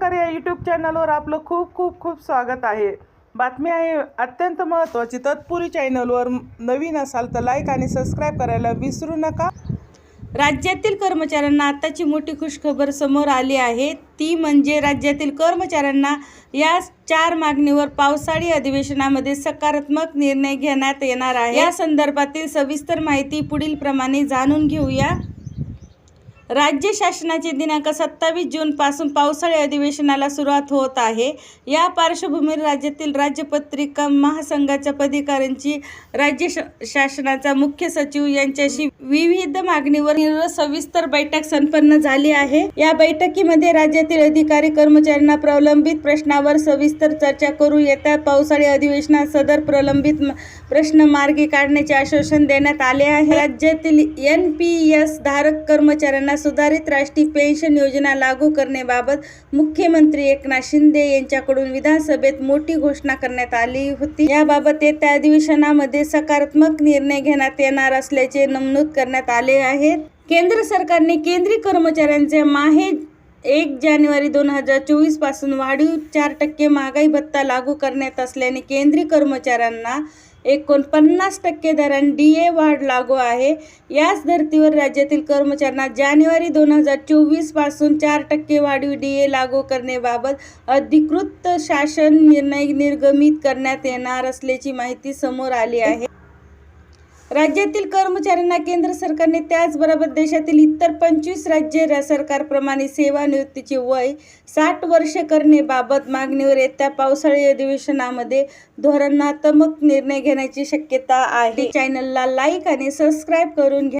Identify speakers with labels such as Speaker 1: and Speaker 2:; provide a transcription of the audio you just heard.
Speaker 1: तर या यूट्यूब चॅनलवर आपलं खूप खूप खूप स्वागत आहे. बातमी आहे अत्यंत महत्त्वाची. तत्पुरी चॅनलवर नवीन असाल तर लाईक आणि सबस्क्राईब करायला विसरू नका.
Speaker 2: राज्यातील कर्मचाऱ्यांना आत्ताची मोठी खुशखबर समोर आली आहे. ती म्हणजे राज्यातील कर्मचाऱ्यांना या चार मागणीवर पावसाळी अधिवेशनामध्ये सकारात्मक निर्णय घेण्यात येणार आहे. या संदर्भातील सविस्तर माहिती पुढील प्रमाणे जाणून घेऊया. राज्य शासनाचे दिनांक सत्तावीस जूनपासून पावसाळी अधिवेशनाला सुरुवात होत आहे. या पार्श्वभूमीवर राज्यातील राज्यपत्रिका महासंघाच्या पदाधिकाऱ्यांची राज्य श- शासनाचा मुख्य सचिव यांच्याशी विविध मागणीवर सविस्तर बैठक संपन्न झाली आहे. या बैठकीमध्ये राज्यातील अधिकारी कर्मचाऱ्यांना प्रलंबित प्रश्नावर सविस्तर चर्चा करू येत्या पावसाळी अधिवेशनात सदर प्रलंबित प्रश्न मार्गी काढण्याचे आश्वासन देण्यात आले आहे. राज्यातील एन पी एस धारक कर्मचाऱ्यांना सुधारित राष्ट्रीय पेन्शन योजना लागू करण्याबाबत मुख्यमंत्री एकनाथ शिंदे यांच्याकडून विधानसभेत मोठी घोषणा करण्यात आली होती. याबाबत येत्या अधिवेशनामध्ये सकारात्मक निर्णय घेण्यात येणार असल्याचे नमूद करण्यात आले आहे. केंद्र सरकारने केंद्रीय कर्मचाऱ्यांचे माहे एक जानेवारी दोन हजार चोवीसपासून वाढीव चार टक्के महागाई भत्ता लागू करण्यात असल्याने केंद्रीय कर्मचाऱ्यांना एकोणपन्नास टक्के दराने डी ए वाढ लागू आहे. याच धर्तीवर राज्यातील कर्मचाऱ्यांना जानेवारी दोन हजार चोवीसपासून चार टक्के वाढीव डी ए लागू करण्याबाबत अधिकृत शासन निर्णय निर्गमित करण्यात येणार असल्याची माहिती समोर आली आहे. राज्यातील कर्मचाऱ्यांना केंद्र सरकारने त्याचबरोबर देशातील इतर पंचवीस राज्य सरकारप्रमाणे सेवानिवृत्तीचे वय साठ वर्षे करण्याबाबत मागणीवर येत्या पावसाळी अधिवेशनामध्ये धोरणात्मक निर्णय घेण्याची शक्यता आहे. चॅनलला लाईक आणि सबस्क्राईब करून घ्या.